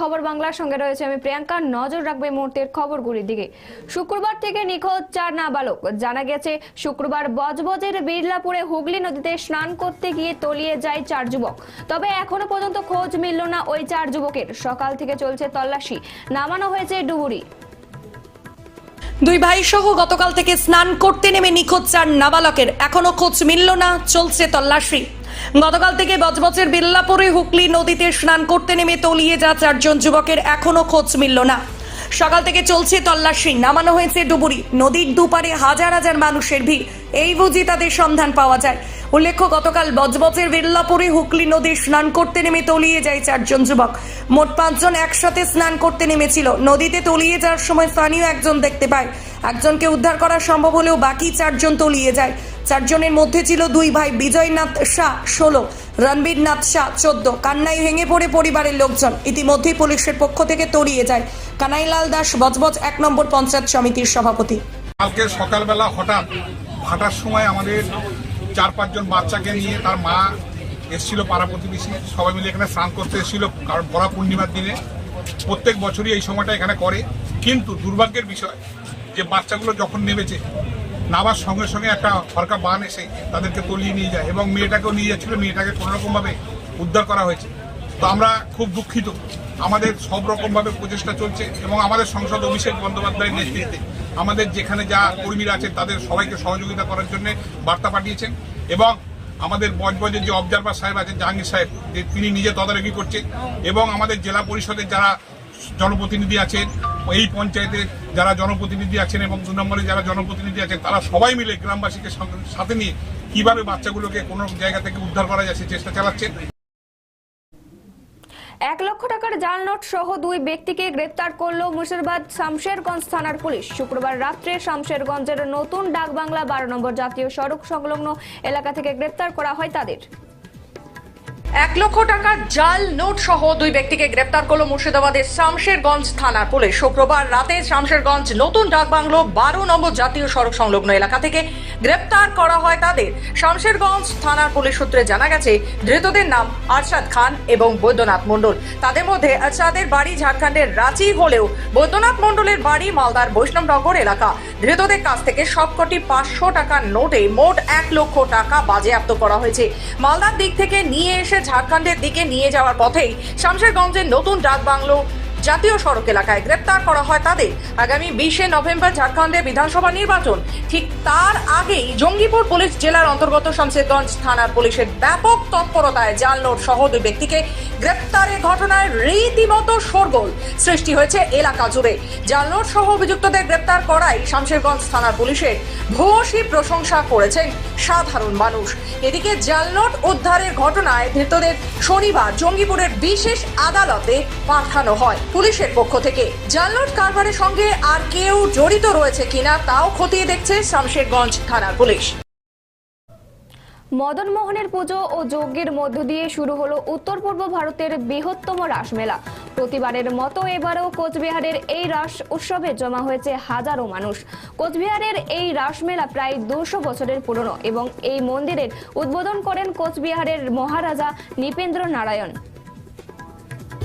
খবর বাংলার সঙ্গে রয়েছে আমি প্রিয়াঙ্কা। নজর রাখবে মুহূর্তের খবরগুলির দিকে। শুক্রবার থেকে নিখোঁজ চার নাবালক। জানা গেছে, শুক্রবার বজবজের বিড়লাপুরে হুগলি নদীতে স্নান করতে গিয়ে তলিয়ে যায় চার যুবক। তবে এখনও পর্যন্ত খোঁজ মিলল না ওই চার যুবকের। সকাল থেকে চলছে তল্লাশি। নামানো হয়েছে ডুবুরি। দুই ভাই সহ গতকাল থেকে স্নান করতে নেমে নিখোঁজ চার নাবালকের। এখনও খোঁজ মিলল না, চলছে তল্লাশি। গতকাল থেকে বজবজের বিল্লাপুরে হুগলি নদীতে স্নান করতে নেমে তলিয়ে যা চারজন যুবকের এখনও খোঁজ মিলল না। সকাল থেকে চলছে তল্লাশি। নামানো হয়েছে ডুবুরি। নদীর দুপারে হাজার হাজার মানুষের ভিড়। এই বুঝি তাদের সন্ধান পাওয়া যায়। উল্লেখ্য, গতকাল বজবজের বিল্লাপুরে হুগলি নদী স্নান করতে নেমে তলিয়ে যায় চারজন যুবক। মোট পাঁচজন একসাথে স্নান করতে নেমেছিল। নদীতে তলিয়ে যাওয়ার সময় স্থানীয় একজন দেখতে পায়। একজনকে উদ্ধার করা সম্ভব হলেও বাকি চারজন তলিয়ে যায়। চারজনের মধ্যে ছিল দুই ভাই, বিজয়নাথ শাহ ষোলো রণবীর নাথ শাহ চোদ্দ। কান্নাই ভেঙে পড়ে পরিবারের লোকজন। ইতিমধ্যেই পুলিশের পক্ষ থেকে তলিয়ে যায়। কানাইলাল দাস, বজবজ, এক নম্বর পঞ্চায়েত সমিতির সভাপতি। কালকে সকালবেলা হঠাৎ ভাটার সময় আমাদের চার, পাঁচজন বাচ্চাকে নিয়ে তার মা এসেছিল পাড়া প্রতিবেশী। সবাই মিলে এখানে স্নান করতে এসেছিল, কারণ বড়া পূর্ণিমার দিনে। প্রত্যেক বছরই এই সময়টা এখানে করে। কিন্তু দুর্ভাগ্যের বিষয় যে বাচ্চাগুলো যখন নেমেছে, নামার সঙ্গে সঙ্গে একটা হরকা বান এসে তাদেরকে তলিয়ে নিয়ে যায় এবং মেয়েটাকেও নিয়ে যাচ্ছিল, মেয়েটাকে কোনোরকমভাবে উদ্ধার করা হয়েছে। তো আমরা খুব দুঃখিত। আমাদের সব রকমভাবে প্রচেষ্টা চলছে এবং আমাদের সংসদ অভিষেক বন্দ্যোপাধ্যায়ের নেতৃত্বে আমাদের যেখানে যা কর্মীরা আছেন, তাদের সবাইকে সহযোগিতা করার জন্য বার্তা পাঠিয়েছেন এবং আমাদের বজবজের যে অবজারভার সাহেব আছেন, জাহাঙ্গীর সাহেব তিনি নিজে তদারকি করছেন এবং আমাদের জেলা পরিষদের যারা জনপ্রতিনিধি আছেন এই পঞ্চায়েতে যারা জনপ্রতিনিধি আছেন এবং দু নম্বরে যারা জনপ্রতিনিধি আছেন, তারা সবাই মিলে গ্রামবাসীকে সাথে নিয়ে কীভাবে বাচ্চাগুলোকে কোনো জায়গা থেকে উদ্ধার করা যায় সে চেষ্টা চালাচ্ছেন। এক লক্ষ টাকার জাল নোট সহ দুই ব্যক্তিকে গ্রেপ্তার করল মুর্শিদাবাদ শামশেরগঞ্জ থানার পুলিশ। শুক্রবার রাত্রে শামশেরগঞ্জের নতুন ডাকবাংলা বারো নম্বর জাতীয় সড়ক সংলগ্ন এলাকা থেকে গ্রেপ্তার করা হয় তাদের। এক লক্ষ টাকার জাল নোট সহ দুই ব্যক্তিকে গ্রেপ্তার করল মুর্শিদাবাদের শামশেরগঞ্জ থানার পুলিশ। শুক্রবার রাতে শামশেরগঞ্জ নতুন ডাকবাংলো বারো নম্বর জাতীয় সড়ক সংলগ্ন এলাকা থেকে গ্রেপ্তার করা হয় তাদের। শামশেরগঞ্জ থানার পুলিশ সূত্রে জানা গেছে, ধৃতদের নাম আরশাদ খান এবং বৈদ্যনাথ মণ্ডল। তাদের মধ্যে আরশাদের বাড়ি ঝাড়খণ্ডের রাঁচি হলেও বৈদ্যনাথ মণ্ডলের বাড়ি মালদার বৈষ্ণবনগর এলাকা। ধৃতদের কাছ থেকে সবকটি পাঁচশো টাকার নোটে মোট এক লক্ষ টাকা বাজেয়াপ্ত করা হয়েছে। মালদার দিক থেকে নিয়ে এসে ঝাড়খণ্ডের দিকে নিয়ে যাওয়ার পথেই শামশেরগঞ্জের নতুন ডাকবাংলো জাতীয় সড়ক এলাকায় গ্রেপ্তার করা হয় তাদের। আগামী বিশে নভেম্বর ঝাড়খণ্ডে বিধানসভা নির্বাচন। ঠিক তার আগেই জঙ্গিপুর পুলিশ জেলার অন্তর্গত শামশেরগঞ্জ থানার পুলিশের ব্যাপক তৎপরতায় জাল নোট সহ দুই ব্যক্তিকে গ্রেপ্তারের ঘটনায় রীতিমতো শোরগোল সৃষ্টি হয়েছে এলাকা জুড়ে। জাল নোট সহ অভিযুক্তদের গ্রেপ্তার করাই শামশেরগঞ্জ থানার পুলিশের ভূয়সী প্রশংসা করেছেন সাধারণ মানুষ। এদিকে জাল নোট উদ্ধারের ঘটনায় ধৃতদের শনিবার জঙ্গিপুরের বিশেষ আদালতে পাঠানো হয় পুলিশের পক্ষ থেকে। জাল নোট কারবারের সঙ্গে আর কেউ জড়িত রয়েছে কিনা তাও খতিয়ে দেখছে শামশেরগঞ্জ থানার পুলিশ। মদন মোহনের পুজো ও যজ্ঞের মধ্য দিয়ে শুরু হলো উত্তর পূর্ব ভারতের বৃহত্তম রাসমেলা। প্রতিবারের মতো এবারেও কোচবিহারের এই রাস উৎসবে জমা হয়েছে হাজারো মানুষ। কোচবিহারের এই রাসমেলা প্রায় দুশো বছরের পুরনো এবং এই মন্দিরের উদ্বোধন করেন কোচবিহারের মহারাজা নৃপেন্দ্র নারায়ণ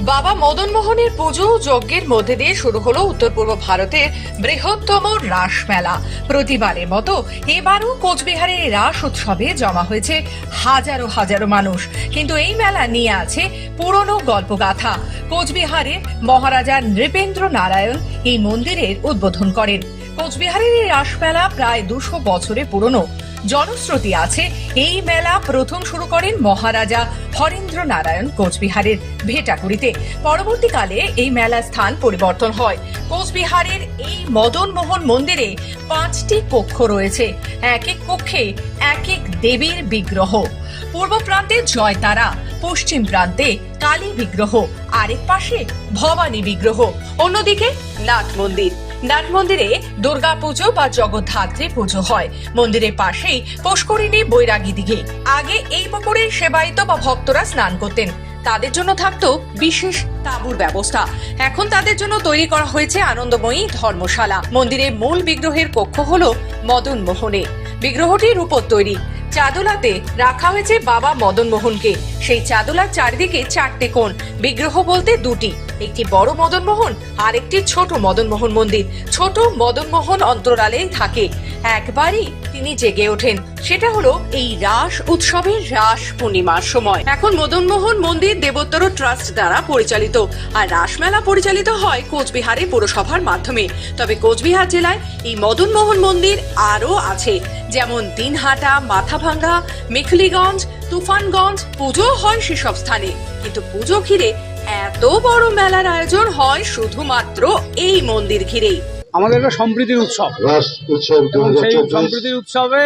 বাবা মদন মোহনের পুজো যজ্ঞের মধ্যে দিয়ে শুরু হলো উত্তর পূর্ব ভারতের বৃহত্তম রাস মেলা প্রতিবারের মতো এবারও কোচবিহারের রাস উৎসবে জমা হয়েছে হাজারো হাজারো মানুষ। কিন্তু এই মেলা নিয়ে আছে পুরনো গল্পগাথা। কোচবিহারে মহারাজা নৃপেন্দ্র নারায়ণ এই মন্দিরের উদ্বোধন করেন। কোচবিহারের এই রাসমেলা প্রায় দুশো বছরে পুরনো। জনশ্রুতি আছে, এই মেলা প্রথম শুরু করেন মহারাজা হরেন্দ্র নারায়ণ কোচবিহারের ভেটাকুড়িতে। পরবর্তীকালে এই মেলা স্থান পরিবর্তন হয়। কোচবিহারের এই মদন মোহন মন্দিরে পাঁচটি কক্ষ রয়েছে। এক এক কক্ষে এক এক দেবীর বিগ্রহ। পূর্ব প্রান্তে জয়তারা, পশ্চিম প্রান্তে কালী বিগ্রহ, আরেক পাশে ভবানী বিগ্রহ, অন্যদিকে নাট মন্দির। নাট মন্দিরে দুর্গা পুজো বা জগদ্ধাত্রী পুজো হয়। মন্দিরের পাশেই পুষ্করিণী বৈরাগী দিঘে। আগে এই পুকুরে সেবায়িত বা ভক্তরা স্নান করতেন। তাদের জন্য থাকতো বিশেষ তাঁবুর ব্যবস্থা। এখন তাদের জন্য তৈরি করা হয়েছে আনন্দময়ী ধর্মশালা। মন্দিরের মূল বিগ্রহের কক্ষ হল মদন মোহনে বিগ্রহটি রূপোর তৈরি। চাদুলাতে রাখা হয়েছে বাবা মদন মোহনকে সেই চাদুলার চারিদিকে চারটে কোণ। বিগ্রহ বলতে দুটি। একটি বড় মদন মোহন আর একটি ছোট মদন মোহন মন্দির। ছোট মদনমোহন অন্তরালে থাকে। একবারই তিনি জেগে ওঠেন। সেটা হলো এই রাস উৎসবের রাস পূর্ণিমার সময়। এখন মদনমোহন মন্দির দেবোত্তর ট্রাস্ট দ্বারা পরিচালিত। আর রাসমেলা পরিচালিত হয় কোচবিহারে পৌরসভার মাধ্যমে। তবে কোচবিহার জেলায় এই মদনমোহন মন্দির আরও আছে। যেমন দিনহাটা, মাথাভাঙ্গা, মেখলিগঞ্জ, তুফানগঞ্জ, পুজো হয় সেসব স্থানে। কিন্তু পুজো ঘিরে এত বড় মেলার আয়োজন হয় শুধুমাত্র এই মন্দির ঘিরেই। আমাদের একটা সম্প্রীতির উৎসব। সেই সম্প্রীতির উৎসবে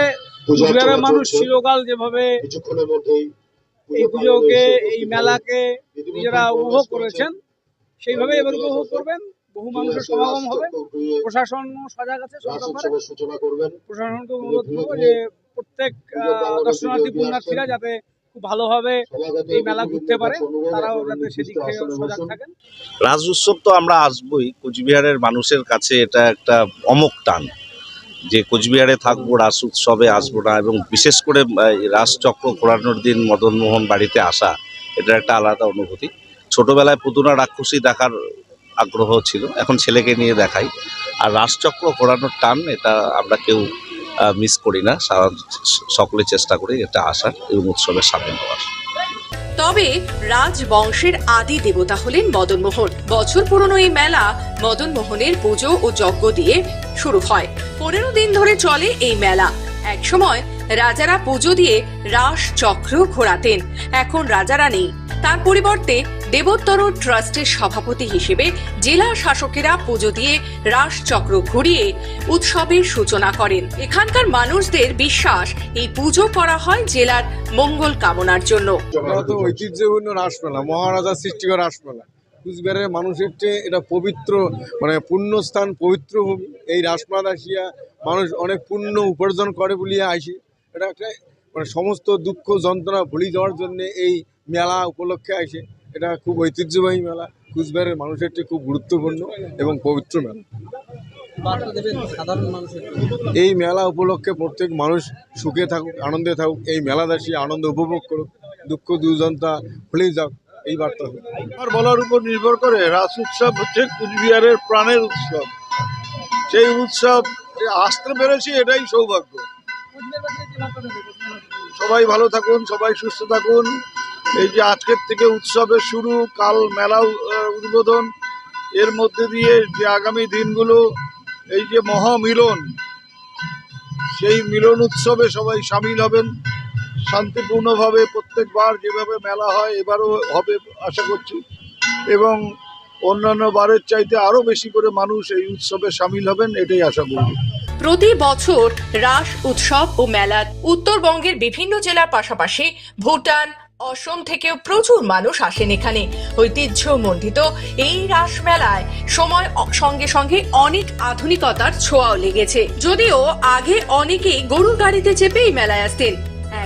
কুচবিহারের মানুষ চিরকাল যেভাবে এই পুজোকে এই মেলাকে নিজেরা উপভোগ করেছেন। সেইভাবে এবার উপভোগ করবেন। বহু মানুষের সমাগম হবে। প্রশাসন সজাগ আছে প্রশাসনকে অনুরোধ করব যে প্রত্যেক আহ, দর্শনার্থী পুণ্যার্থীরা যাতে খুব ভালোভাবে এই মেলা ঘুরতে পারে। তারাও যাতে সেদিক থেকে সজাগ থাকেন। রাজ উৎসব তো আমরা আসবই। কোচবিহারের মানুষের কাছে এটা একটা অমোক টান যে কোচবিহারে থাকব রাস উৎসবে আসব না এবং বিশেষ করে রাসচক্র ঘোরানোর দিন মদনমোহন বাড়িতে আসা এটা একটা আলাদা অনুভূতি। ছোটবেলায় পুতুনা রাক্ষসী দেখার আগ্রহ ছিল এখন ছেলেকে নিয়ে দেখাই। আর রাসচক্র ঘোরানোর টান এটা আমরা কেউ মিস করি না। সারা- সকলে চেষ্টা করি এটা আসার এবং উৎসবের সামিল হওয়ার। তবে রাজবংশের আদি দেবতা হলেন মদনমোহন। বছর পুরনো এই মেলা মদনমোহনের পুজো ও যজ্ঞ দিয়ে শুরু হয়। পনেরো দিন ধরে চলে এই মেলা। একসময় রাজারা পুজো দিয়ে রাস চক্র ঘোরাতেন। এখন রাজারা নেই। তার পরিবর্তে দেবোত্তর ট্রাস্টের সভাপতি হিসেবে জেলা শাসকেরা পুজো দিয়ে রাস চক্র ঘুরিয়ে উৎসবের সূচনা করেন। এখানকার মানুষদের বিশ্বাস, এই পুজো করা হয় জেলার মঙ্গল কামনার জন্য। ঐতিহ্যপূর্ণ রাসমেলা মহারাজা সৃষ্টি করা রাসমেলা। কুচবিহারের মানুষের চেয়ে এটা পবিত্র মানে পুণ্যস্থান পবিত্র ভূমি। এই রাসমেলা আসিয়া মানুষ অনেক পুণ্য উপার্জন করে বলিয়া আসে। এটা একটা মানে সমস্ত দুঃখ, যন্ত্রণা ভুলি যাওয়ার জন্য এই মেলা উপলক্ষে আসে এটা খুব ঐতিহ্যবাহী মেলা। কুচবিহারের মানুষের চেয়ে খুব গুরুত্বপূর্ণ এবং পবিত্র মেলা। এই মেলা উপলক্ষে প্রত্যেক মানুষ সুখে থাকুক, আনন্দে থাকুক, এই মেলাদাসী আনন্দ উপভোগ করুক, দুঃখ দুর্জনতা ভুলে যাক, এই বার্তা আমার বলার উপর নির্ভর করে রাস উৎসব হচ্ছে কুচবিহারের প্রাণের উৎসব। সেই উৎসব আসতে পেরেছি এটাই সৌভাগ্য। সবাই ভালো থাকুন, সবাই সুস্থ থাকুন। এই যে আজকের থেকে উৎসবের শুরু, কাল মেলা উদ্বোধন। এর মধ্যে দিয়ে যে আগামী দিনগুলো, এই যে মহামিলন, সেই মিলন উৎসবে সবাই সামিল হবেন। শান্তিপূর্ণভাবে প্রত্যেকবার যেভাবে মেলা হয়, এবারও হবে আশা করছি। এবং অন্যান্য বারের চাইতে আরও বেশি করে মানুষ এই উৎসবে সামিল হবেন, এটাই আশা করব। প্রতি বছর রাস, উৎসব ও মেলার উত্তরবঙ্গের বিভিন্ন জেলার পাশাপাশি ভুটান, অসম থেকেও প্রচুর মানুষ আসেন এখানে। ঐতিহ্যমণ্ডিত এই রাস মেলায় সময় সঙ্গে সঙ্গে অনেক আধুনিকতার ছোঁয়াও লেগেছে। যদিও আগে অনেকেই গরুর গাড়িতে চেপে এই মেলায় আসতেন।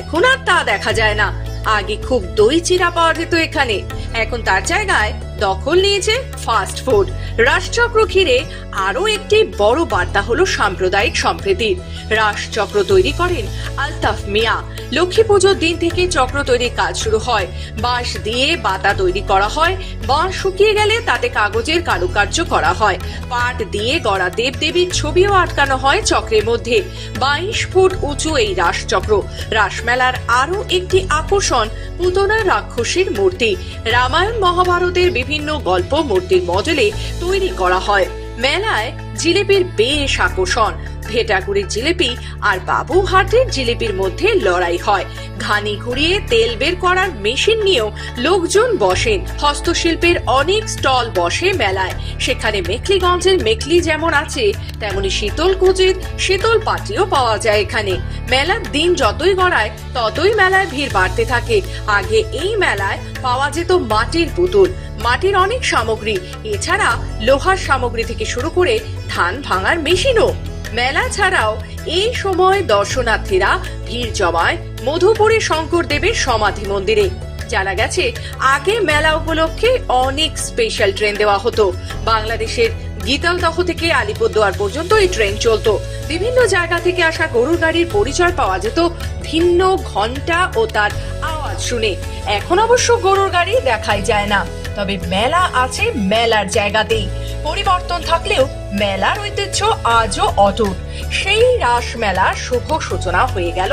এখন আর তা দেখা যায় না। আগে খুব দই চিরা পাওয়া যেত এখানে। এখন তার জায়গায় দখল নিয়েছে ফাস্ট ফুড রাসচক্র ঘিরে আরও একটি বড় বার্তা হলো সাম্প্রদায়িক সম্প্রীতির রাসচক্র তৈরি করেন আলতাফ মিয়া। লক্ষ্মী পুজোর দিন থেকে চক্র তৈরির কাজ শুরু হয়। বাঁশ দিয়ে বাতা তৈরি করা হয়। বাঁশ শুকিয়ে গেলে তাতে কাগজের কারুকার্য করা হয়। পাট দিয়ে গড়া দেব দেবীর ছবিও আটকানো হয় চক্রের মধ্যে। বাইশ ফুট উঁচু এই রাসচক্র রাসমেলার আরও একটি আকর্ষণ পুতনা রাক্ষসীর মূর্তি। রামায়ণ মহাভারতের বিভিন্ন গল্প মূর্তির মডেলে তৈরি করা হয়। মেলায় জিলেপির বেশ আকর্ষণ। ভেটাগুড়ির জিলেপি আর বাবুহাটের জিলেপির মধ্যে লড়াই হয়। ঘানি ঘুরিয়ে তেল বের করার মেশিন নিয়েও লোকজন বসেন। হস্তশিল্পের অনেক স্টল বসে মেলায়। সেখানে মেখলিগঞ্জের মেখলি যেমন আছে, তেমনি শীতল কুচির শীতল পাটিও পাওয়া যায় এখানে। মেলার দিন যতই গড়ায়, ততই মেলায় ভিড় বাড়তে থাকে। আগে এই মেলায় পাওয়া যেত মাটির পুতুল। মাটির অনেক সামগ্রী। এছাড়া লোহার সামগ্রী থেকে শুরু করে ধান ভাঙার মেশিনও। মেলা ছাড়াও এই সময় দর্শনার্থীরা ভিড় জমায় মধুপুরী শঙ্কর দেবের সমাধি মন্দিরে। জানা গেছে, আগে মেলা উপলক্ষে অনেক স্পেশাল ট্রেন দেওয়া হতো। বাংলাদেশের গীতালদহ থেকে আলিপুরদুয়ার পর্যন্ত এই ট্রেন চলত। বিভিন্ন জায়গা থেকে আসা গরুর গাড়ির পরিচয় পাওয়া যেত ভিন্ন ঘণ্টা ও তার আওয়াজ শুনে। এখন অবশ্য গরুর গাড়ি দেখাই যায় না। তবে মেলা আছে মেলার জায়গাতেই। পরিবর্তন থাকলেও মেলার ঐতিহ্য আজও অটুট। সেই রাস মেলার শুভ সূচনা হয়ে গেল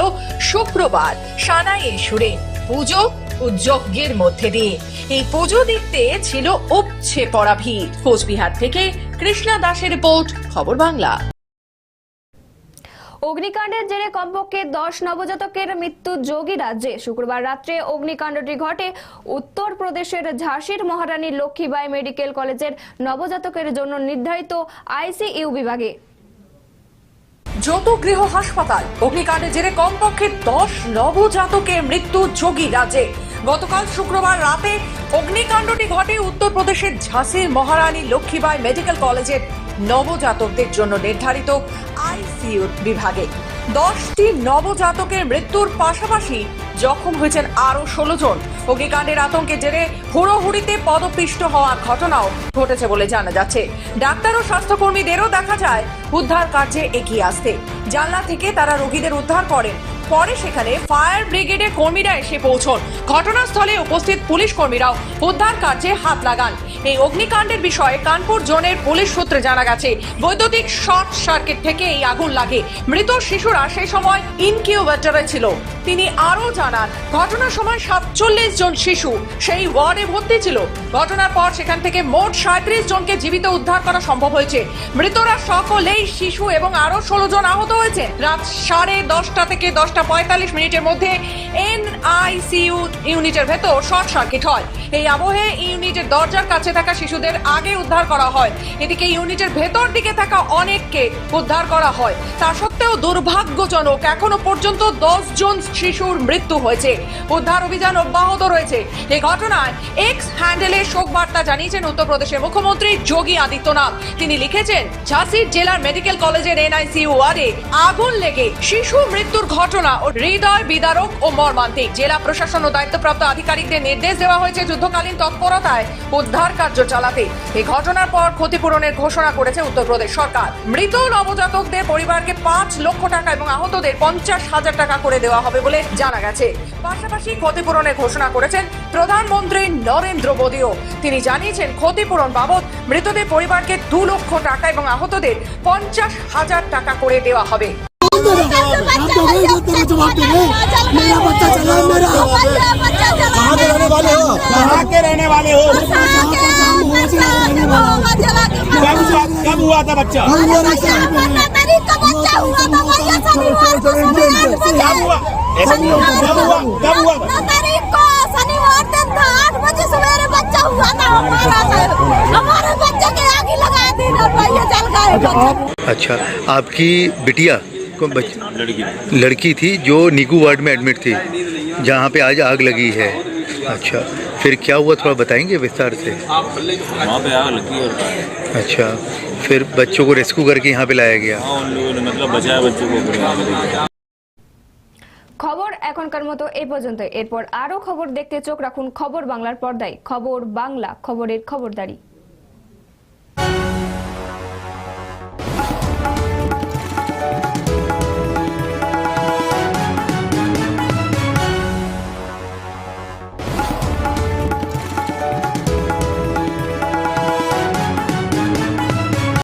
শুক্রবার, সানাই সুরে পুজো উজ্জ্বের মধ্যে দিয়ে। এই পুজো দেখতে ছিল উপছে পড়া ভিড়। কোচবিহার থেকে কৃষ্ণা দাসের রিপোর্ট, খবর বাংলা। অগ্নিকাণ্ডের জেরে কমপক্ষে দশ নবজাতকের মৃত্যু যোগী রাজ্যে। শুক্রবার রাত্রে অগ্নিকাণ্ডটি ঘটে উত্তরপ্রদেশের ঝাঁসির মহারানী লক্ষ্মীবাই মেডিকেল কলেজের নবজাতকের জন্য নির্ধারিত আইসিইউ বিভাগে। যত গৃহ হাসপাতাল। অগ্নিকাণ্ডের জেরে কমপক্ষে দশ নবজাতকের মৃত্যু যোগী রাজ্যে। গতকাল শুক্রবার রাতে অগ্নিকাণ্ডটি ঘটে উত্তরপ্রদেশের ঝাঁসির মহারানী লক্ষ্মীবাই মেডিকেল কলেজের নবজাতকদের জন্য নির্ধারিত আইসিইউ বিভাগে। দশটি নবজাতকের মৃত্যুর পাশাপাশি জখম হয়েছেন আরও ষোলো জন। অগ্নিকাণ্ডের আতঙ্কে জেরে হুড়োহুড়িতে পদপিষ্ট হওয়ার ঘটনাও ঘটেছে বলে জানা যাচ্ছে। ডাক্তার ও স্বাস্থ্যকর্মীদেরও দেখা যায়, উদ্ধার কার্যে এগিয়ে আসতে। জানলা থেকে তারা রোগীদের উদ্ধার করেন। পরে সেখানে ফায়ার ব্রিগেডের কর্মীরা এসে পৌঁছন। ঘটনাস্থলে উপস্থিত পুলিশ কর্মীরাও উদ্ধার কার্যে হাত লাগান। এই অগ্নিকাণ্ডের বিষয়ে কানপুর জোনের পুলিশ সূত্রে জানা গেছে, বৈদ্যুতিক শর্ট সার্কিট থেকে এই আগুন লাগে। মৃত শিশুরা সেই সময় ইনকিউবেটরে ছিল। তিনি আরও জানান, ঘটনার সময় সাতচল্লিশ জন শিশু সেই ওয়ার্ডে ভর্তি ছিল। ঘটনার পর সেখান থেকে মোট সাঁত্রিশ জনকে জীবিত উদ্ধার করা সম্ভব হয়েছে। মৃতরা সকলেই শিশু এবং আরও ষোলো জন আহত হয়েছে। রাত সাড়ে দশটা থেকে দশটা পঁয়তাল্লিশ মিনিটের মধ্যে এনআইসিইউ ইউনিটের ভেতর শর্ট সার্কিট হয়। এই আবহে ইউনিটের দরজার কাছে থাকা শিশুদের আগে উদ্ধার করা হয়। এদিকে ইউনিটের ভেতর দিকে থাকা অনেককে উদ্ধার করা হয়। তা সত্ত্বেও দুর্ভাগ্যজনক। এখনও পর্যন্ত দশ জন শিশুর মৃত্যু হয়েছে। উদ্ধার অভিযান অব্যাহত রয়েছে। এই ঘটনায় এক্স হ্যান্ডেলে শোক বার্তা জানিয়েছেন উত্তরপ্রদেশের মুখ্যমন্ত্রী যোগী আদিত্যনাথ। তিনি লিখেছেন ঝাঁসির জেলার মেডিকেল কলেজের এনআইসিইউ ওয়ার্ডে আগুন লেগে শিশু মৃত্যুর ঘটনা ও হৃদয় বিদারক ও মর্মান্তিক। জেলা প্রশাসন ও দায়িত্বপ্রাপ্ত আধিকারিকদের নির্দেশ দেওয়া হয়েছে যুদ্ধকালীন তৎপরতায় উদ্ধার কার্য চালাতে। এই ঘটনার পর ক্ষতিপূরণের ঘোষণা করেছে উত্তরপ্রদেশ সরকার। মৃত নবজাতকদের পরিবারকে পাঁচ লক্ষ টাকা এবং আহতদের পঞ্চাশ হাজার টাকা করে দেওয়া হবে বলে জানা গেছে পাশাপাশি ক্ষতিপূরণের ঘোষণা করেছেন প্রধানমন্ত্রী নরেন্দ্র মোদীও তিনি জানিয়েছেন ক্ষতিপূরণ বাবদ মৃতদের পরিবারকে দু লক্ষ টাকা এবং আহতদের পঞ্চাশ হাজার টাকা করে দেওয়া হবে मेरा बच्चा चला मेरा कहाँ के रहने वाले कहाँ के रहने वाले हुआ कब हुआ था बच्चा कब हुआ ऐसा नहीं होता कब हुआ कब हुआ शनिवार दिन था आठ बजे सवेरे बच्चा हुआ था हमारा हमारे बच्चे के आगे लगा दी भैया चल गए अच्छा आपकी बिटिया को. लड़की लड़की थी जो निगू वार्ड में एडमिट थी जहाँ पे आज आग लगी है अच्छा फिर क्या हुआ थोड़ा बताएँगे विस्तार से वहाँ पे आग लगी और अच्छा फिर बच्चों को रेस्क्यू करके यहाँ पे लाया गया हाँ उन लोगों ने मतलब बचाया बच्चों को फिर आग लगी খবর এখনকার মতো এই পর্যন্ত এরপর আরও খবর দেখতে চোখ রাখুন খবর বাংলার পর্দায় খবর বাংলা খবরের খবরদারি